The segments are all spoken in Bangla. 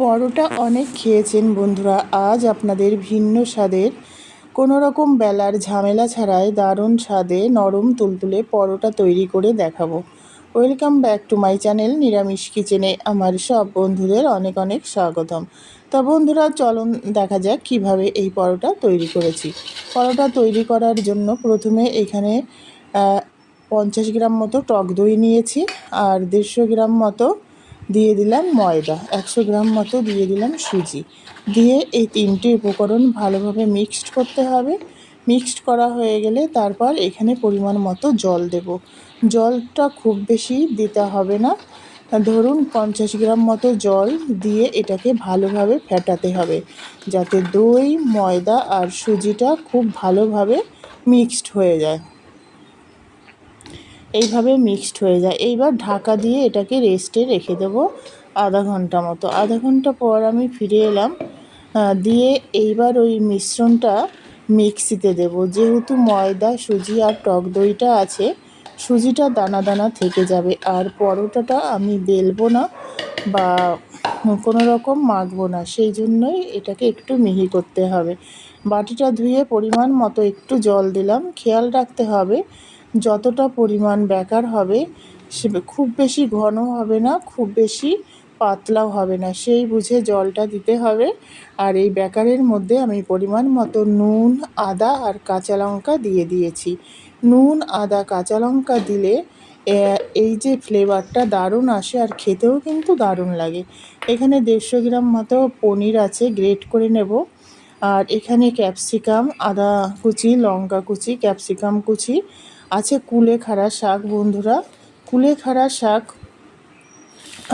পরোটা অনেক খেয়েছেন বন্ধুরা। আজ আপনাদের ভিন্ন স্বাদের কোনো রকম বেলার ঝামেলা ছাড়াই দারুণ স্বাদে নরম তুলতুলে পরোটা তৈরি করে দেখাবো। Welcome back to my channel নিরামিষ কিচেনে আমার সব বন্ধুদের অনেক অনেক স্বাগতম। তা বন্ধুরা, চলুন দেখা যাক কীভাবে এই পরোটা তৈরি করেছি। পরোটা তৈরি করার জন্য প্রথমে এখানে পঞ্চাশ গ্রাম মতো টক দই নিয়েছি আর দেড়শো গ্রাম মতো দিয়ে দিলাম ময়দা, একশো গ্রাম মতো দিয়ে দিলাম সুজি। দিয়ে এই তিনটি উপকরণ ভালোভাবে মিক্সড করতে হবে। মিক্সড করা হয়ে গেলে তারপর এখানে পরিমাণ মতো জল দেব। জলটা খুব বেশি দিতে হবে না। ধরুন পঞ্চাশ গ্রাম মতো জল দিয়ে এটাকে ভালোভাবে ফেটাতে হবে, যাতে দই, ময়দা আর সুজিটা খুব ভালোভাবে মিক্সড হয়ে যায়। এইভাবে মিক্সড হয়ে যায়। এইবার ঢাকা দিয়ে এটাকে রেস্টে রেখে দেবো আধা ঘণ্টা মতো। আধা ঘণ্টা পর আমি ফিরে এলাম দিয়ে এইবার ওই মিশ্রণটা মিক্সিতে দেব। যেহেতু ময়দা, সুজি আর টক দইটা আছে, সুজিটা দানা দানা থেকে যাবে। আর পরোটাটা আমি বেলবো না বা কোনো রকম মাখবো না। সেই জন্যই এটাকে একটু মিহি করতে হবে। বাটিটা ধুয়ে পরিমাণ মতো একটু জল দিলাম। খেয়াল রাখতে হবে যতটা পরিমাণ ব্যাকার হবে, সে খুব বেশি ঘন হবে না, খুব বেশি পাতলাও হবে না। সেই বুঝে জলটা দিতে হবে। আর এই ব্যাকারের মধ্যে আমি পরিমাণ মতো নুন, আদা আর কাঁচা লঙ্কা দিয়ে দিয়েছি। নুন, আদা, কাঁচা লঙ্কা দিলে এই যে ফ্লেভারটা দারুণ আসে আর খেতেও কিন্তু দারুণ লাগে। এখানে দেড়শো গ্রাম মতো পনির আছে, গ্রেট করে নেব। আর এখানে ক্যাপসিকাম, আদা কুচি, লঙ্কা কুচি, ক্যাপসিকাম কুচি আছে কুলেখাড়া শাক, বন্ধুরা। কুলেখাড়া শাক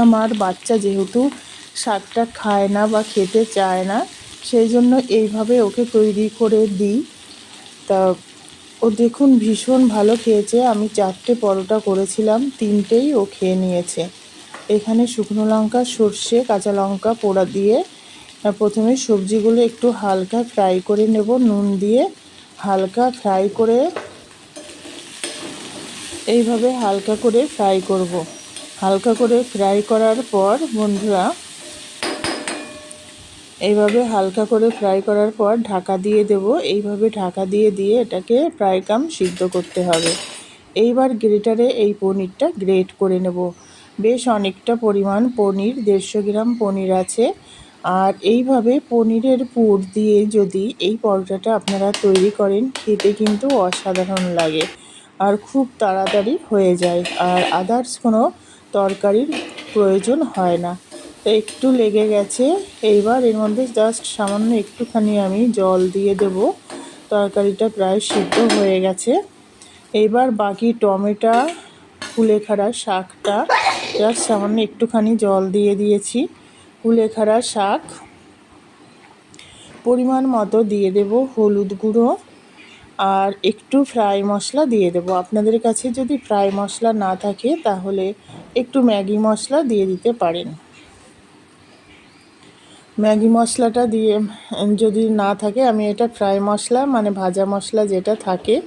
আমার বাচ্চা যেহেতু শাকটা খায় না বা খেতে চায় না, সেই জন্য এইভাবে ওকে তৈরি করে দিই। তা ও দেখুন ভীষণ ভালো খেয়েছে। আমি চারটে পরোটা করেছিলাম, তিনটেই ও খেয়ে নিয়েছে। এখানে শুকনো লঙ্কা, সর্ষে, কাঁচা লঙ্কা পোড়া দিয়ে প্রথমে সবজিগুলো একটু হালকা ফ্রাই করে নেব, নুন দিয়ে হালকা ফ্রাই করে এইভাবে হালকা করে ফ্রাই করব। হালকা করে ফ্রাই করার পর বন্ধুরা, এইভাবে হালকা করে ফ্রাই করার পর ঢাকা দিয়ে দেব। এইভাবে ঢাকা দিয়ে দিয়ে এটাকে ফ্রাই কাম সিদ্ধ করতে হবে। এইবার গ্রেটারে এই পনিরটা গ্রেট করে নেব। বেশ অনেকটা পরিমাণ পনির, দেড়শো গ্রাম পনির আছে। আর এইভাবে পনিরের পুর দিয়ে যদি এই পরোটাটা আপনারা তৈরি করেন, খেতে কিন্তু অসাধারণ লাগে। আর খুব তাড়াতাড়ি হয়ে যায়। আর আদার্স কোনো তরকারির প্রয়োজন হয় না। তো একটু লেগে গেছে। এইবার এর মধ্যে জাস্ট সামান্য একটুখানি আমি জল দিয়ে দেব। তরকারিটা প্রায় সিদ্ধ হয়ে গেছে। এইবার বাকি টমেটো, কুলেখাড়া শাকটা জাস্ট সামান্য একটুখানি জল দিয়ে দিয়েছি। কুলেখাড়া শাক পরিমাণ মতো দিয়ে দেব। হলুদ গুঁড়ো আর একটু ফ্রাই মশলা দিয়ে দেবো। আপনাদের কাছে যদি ফ্রাই মশলা না থাকে, তাহলে একটু ম্যাগি মশলা দিয়ে দিতে পারেন। ম্যাগি মশলাটা দিয়ে, যদি না থাকে, আমি এটা ফ্রাই মশলা মানে ভাজা মশলা যেটা থাকে,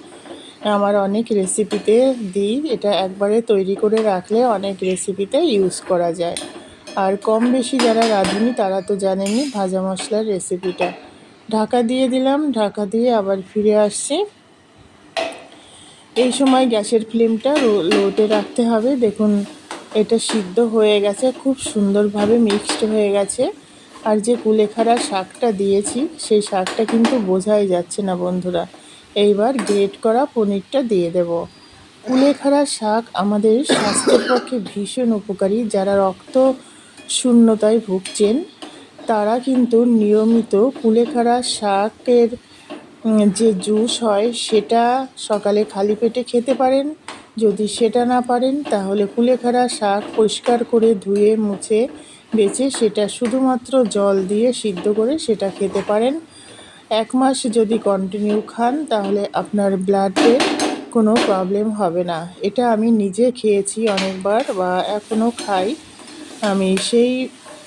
আমার অনেক রেসিপিতে দিই। এটা একবারে তৈরি করে রাখলে অনেক রেসিপিতে ইউজ করা যায়। আর কম বেশি যারা রাঁধুনি, তারা তো জানেনি ভাজা মশলার রেসিপিটা। ঢাকা দিয়ে দিলাম, ঢাকা দিয়ে আবার ফিরে আসছি। এই সময় গ্যাসের ফ্লেমটা লোতে রাখতে হবে। দেখুন, এটা সিদ্ধ হয়ে গেছে, খুব সুন্দরভাবে মিক্সড হয়ে গেছে। আর যে কুলেখাড়া শাকটা দিয়েছি, সেই শাকটা কিন্তু বোঝাই যাচ্ছে না বন্ধুরা। এইবার গ্রেট করা পনিরটা দিয়ে দেব। কুলেখাড়া শাক আমাদের স্বাস্থ্যের পক্ষে ভীষণ উপকারী। যারা রক্ত শূন্যতায় ভুগছেন তারা কিন্তু নিয়মিত কুলেখাড়া শাকের যে জুস হয় সেটা সকালে খালি পেটে খেতে পারেন। যদি সেটা না পারেন, তাহলে কুলেখাড়া শাক পরিষ্কার করে ধুয়ে, মুছে, বেছে সেটা শুধুমাত্র জল দিয়ে সিদ্ধ করে সেটা খেতে পারেন। এক মাস যদি কন্টিনিউ খান, তাহলে আপনার ব্লাডে কোনো প্রবলেম হবে না। এটা আমি নিজে খেয়েছি অনেকবার বা এখনও খাই। আমি সেই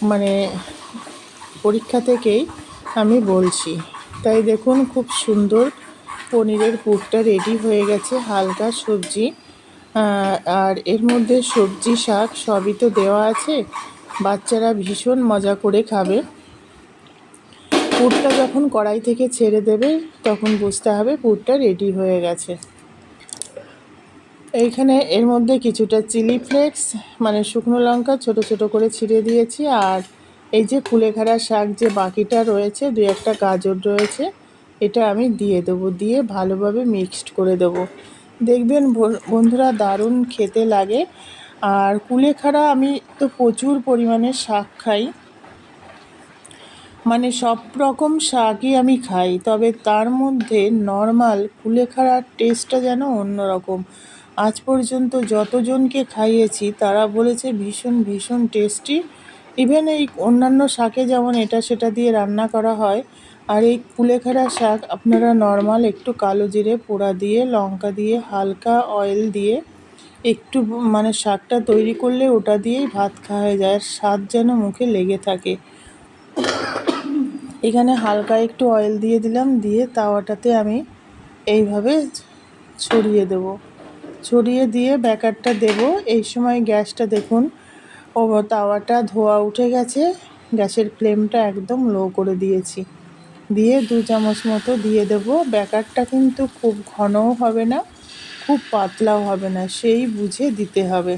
মানে পরীক্ষা থেকেই আমি বলছি। তাই দেখুন, খুব সুন্দর পনিরের পুরটা রেডি হয়ে গেছে, হালকা সবজি। আর এর মধ্যে সবজি, শাক সবই তো দেওয়া আছে। বাচ্চারা ভীষণ মজা করে খাবে। পুরটা যখন কড়াই থেকে ছেড়ে দেবে, তখন বুঝতে হবে পুরটা রেডি হয়ে গেছে। এইখানে এর মধ্যে কিছুটা চিলি ফ্লেক্স মানে শুকনো লঙ্কা ছোট ছোট করে ছিঁড়ে দিয়েছি, আর এই যে কুলেখাড়া শাক যে বাকিটা রয়েছে দু একটা গাজর রয়েছে, এটা আমি দিয়ে দেবো, দিয়ে ভালোভাবে মিক্সড করে দেবো। দেখবেন বন্ধুরা দারুণ খেতে লাগে। আর কুলেখাড়া আমি তো প্রচুর পরিমাণে শাক খাই। মানে সব রকম শাকই আমি খাই, তবে তার মধ্যে নর্মাল কুলেখাড়ার টেস্টটা যেন অন্যরকম। আজ পর্যন্ত যতজনকে খাইয়েছি, তারা বলেছে ভীষণ ভীষণ টেস্টি ইভেন এই অন্যান্য শাকে যেমন এটা সেটা দিয়ে রান্না করা হয়, আর এই কুলেখাড়া শাক আপনারা নর্মাল একটু কালো জিরে পোড়া দিয়ে, লঙ্কা দিয়ে, হালকা অয়েল দিয়ে একটু মানে শাকটা তৈরি করলে ওটা দিয়েই ভাত খাওয়া হয়ে যায় স্বাদ যেন মুখে লেগে থাকে। এখানে হালকা একটু অয়েল দিয়ে দিলাম, দিয়ে তাওয়াটাতে আমি এইভাবে ছড়িয়ে দেব। ছড়িয়ে দিয়ে ব্যাকারটা দেব। এই সময় গ্যাসটা দেখুন ও তাওয়াটা ধোয়া উঠে গেছে। গ্যাসের ফ্লেমটা একদম লো করে দিয়েছি। দিয়ে দু চামচ মতো দিয়ে দেব। ব্যাকারটা কিন্তু খুব ঘনও হবে না, খুব পাতলাও হবে না, সেই বুঝে দিতে হবে।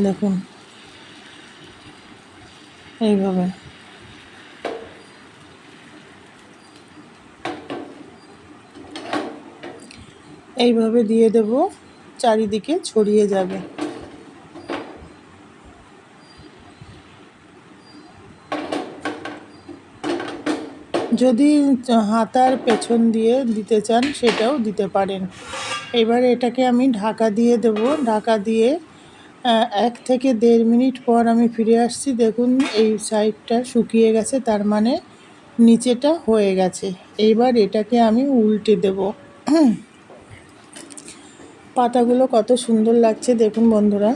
দেখুন। এইভাবে। এইভাবে দিয়ে দেব, চারিদিকে ছড়িয়ে যাবে। যদি হাতার পেছন দিয়ে দিতে চান, সেটাও দিতে পারেন। এবার এটাকে আমি ঢাকা দিয়ে দেব। ঢাকা দিয়ে এক থেকে দেড় মিনিট পর আমি ফিরে আসছি। দেখুন, এই সাইডটা শুকিয়ে গেছে, তার মানে নিচেটা হয়ে গেছে। এইবার এটাকে আমি উল্টে দেব। পাতাগুলো কত সুন্দর লাগছে, দেখুন বন্ধুরা।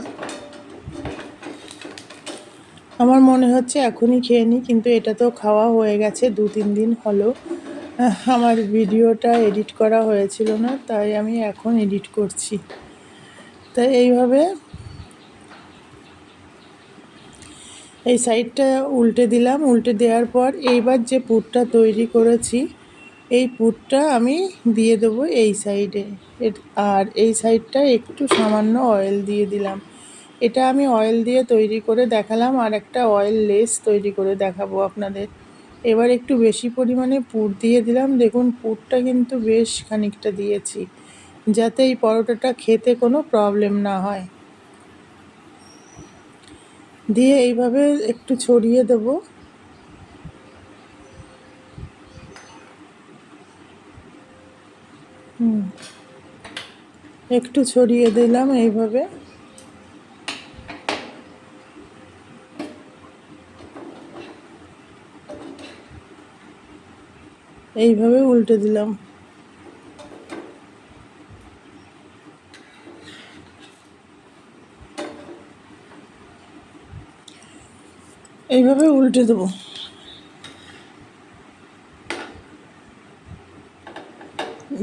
আমার মনে হচ্ছে এখনই খেয়ে নিই, কিন্তু এটা তো খাওয়া হয়ে গেছে দু তিন দিন হলো। আমার ভিডিওটা এডিট করা হয়েছিল না, তাই আমি এখন এডিট করছি। তাই এইভাবে এই সাইডটা উল্টে দিলাম, উল্টে দেওয়ার পর এইবার যে পুরটা তৈরি করেছি এই পুরটা আমি দিয়ে দেবো এই সাইডে। আর এই সাইডটা একটু সামান্য অয়েল দিয়ে দিলাম। এটা আমি অয়েল দিয়ে তৈরি করে দেখালাম আর একটা অয়েল লেস তৈরি করে দেখাবো আপনাদের। এবার একটু বেশি পরিমাণে পুর দিয়ে দিলাম। দেখুন, পুরটা কিন্তু বেশ খানিকটা দিয়েছি, যাতে এই পরোটাটা খেতে কোনো প্রবলেম না হয়। দিয়ে এইভাবে একটু ছড়িয়ে দেব। হুম। একটু ছড়িয়ে দিলাম এইভাবে। এইভাবে উল্টে দিলাম। এইভাবে উল্টে দেবো।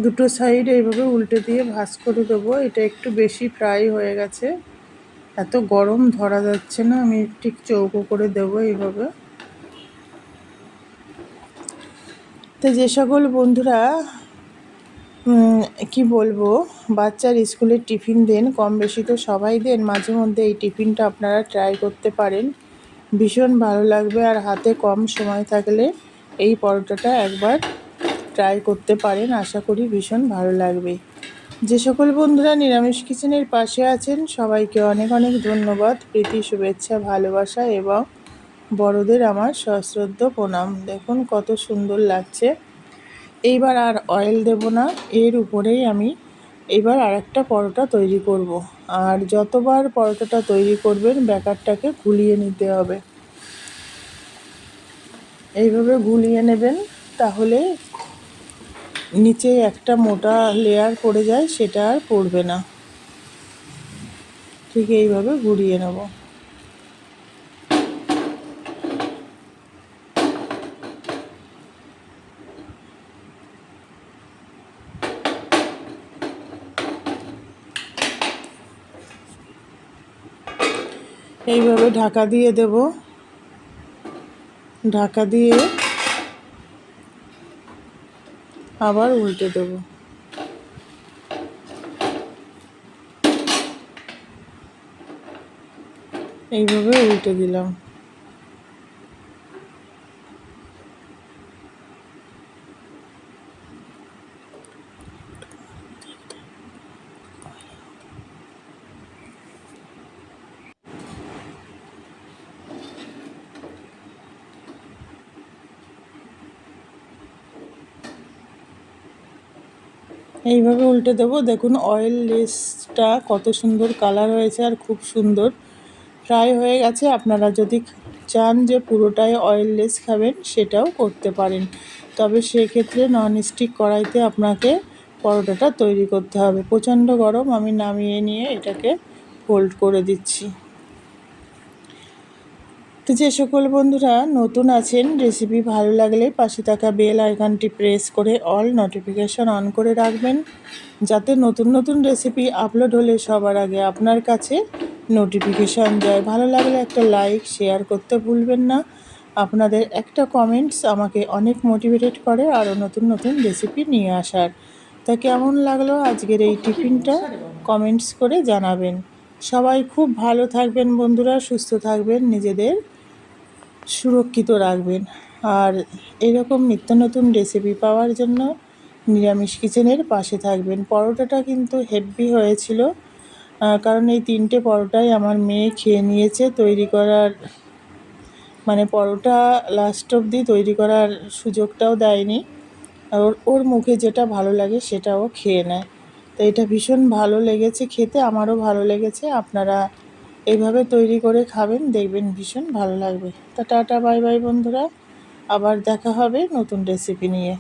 দুটো সাইড এইভাবে উল্টে দিয়ে ভাজ করে দেবো। এটা একটু বেশি ফ্রাই হয়ে গেছে। এত গরম ধরা যাচ্ছে না, আমি ঠিক চৌকো করে দেবো এইভাবে। তো যে সকল বন্ধুরা কি বলব, বাচ্চার স্কুলের টিফিন দেন, কম বেশি তো সবাই দেন, মাঝে মধ্যে এই টিফিনটা আপনারা ট্রাই করতে পারেন। ভীষণ ভালো লাগবে, আর হাতে কম সময় থাকলে এই পরোটাটা একবার ট্রাই করতে পারেন, আশা করি ভীষণ ভালো লাগবে। যে সকল বন্ধুরা নিরামিষ কিচেনের পাশে আছেন, সবাইকে অনেক অনেক ধন্যবাদ। প্রীতি, শুভেচ্ছা, ভালোবাসা এবং বড়দের আমার সশ্রদ্ধ প্রণাম। দেখুন কত সুন্দর লাগছে। এইবার আর অয়েল দেব না, এর উপরেই আমি এবার আর একটা পরোটা তৈরি করব। আর যতবার পরোটাটা তৈরি করবেন, ব্যাকারটাকে গুলিয়ে নিতে হবে। এইভাবে গুলিয়ে নেবেন, তাহলে নিচে একটা মোটা লেয়ার পড়ে যায়, সেটা আর পড়বে না। ঠিক এইভাবে ঘুরিয়ে নেব। এইভাবে ঢাকা দিয়ে দেব। ঢাকা দিয়ে আবার উল্টে দেব। এইভাবে উল্টে দিলাম। এইভাবে উল্টে দেবো। দেখুন অয়েল লেসটা কত সুন্দর কালার হয়েছে আর খুব সুন্দর। ফ্রাই হয়ে গেছে। আপনারা যদি চান যে পুরোটাই অয়েল লেস খাবেন, সেটাও করতে পারেন। তবে সেক্ষেত্রে ননস্টিক কড়াইতে আপনাকে পরোটাটা তৈরি করতে হবে। প্রচণ্ড গরম, আমি নামিয়ে নিয়ে এটাকে ফোল্ড করে দিচ্ছি। তো যে সকল বন্ধুরা নতুন আছেন রেসিপি ভালো লাগলে পাশে থাকা বেল আইকনটি প্রেস করে অল নোটিফিকেশন অন করে রাখবেন, যাতে নতুন নতুন রেসিপি আপলোড হলে সবার আগে আপনার কাছে নোটিফিকেশান যায়। ভালো লাগলে একটা লাইক শেয়ার করতে ভুলবেন না। আপনাদের একটা কমেন্টস আমাকে অনেক মোটিভেটেড করে আরও নতুন নতুন রেসিপি নিয়ে আসার। তা কেমন লাগল আজকের এই টিফিনটা কমেন্টস করে জানাবেন। সবাই খুব ভালো থাকবেন বন্ধুরা, সুস্থ থাকবেন নিজেদের। সুরক্ষিত রাখবেন। আর এরকম নিত্য নতুন রেসিপি পাওয়ার জন্য নিরামিষ কিচেনের পাশে থাকবেন। পরোটাটা কিন্তু হেভি হয়েছিল কারণ এই তিনটে পরোটাই আমার মেয়ে খেয়ে নিয়েছে তৈরি করার মানে পরোটা লাস্ট অবধি তৈরি করার সুযোগটাও দেয়নি। ওর ওর মুখে যেটা ভালো লাগে সেটাও খেয়ে নেয়। তো এটা ভীষণ ভালো লেগেছে খেতে, আমারও ভালো লেগেছে। আপনারা এইভাবে তৈরি করে খাবেন, দেখবেন ভীষণ ভালো লাগবে। তা টাটা, বাই বাই বন্ধুরা। আবার দেখা হবে নতুন রেসিপি নিয়ে।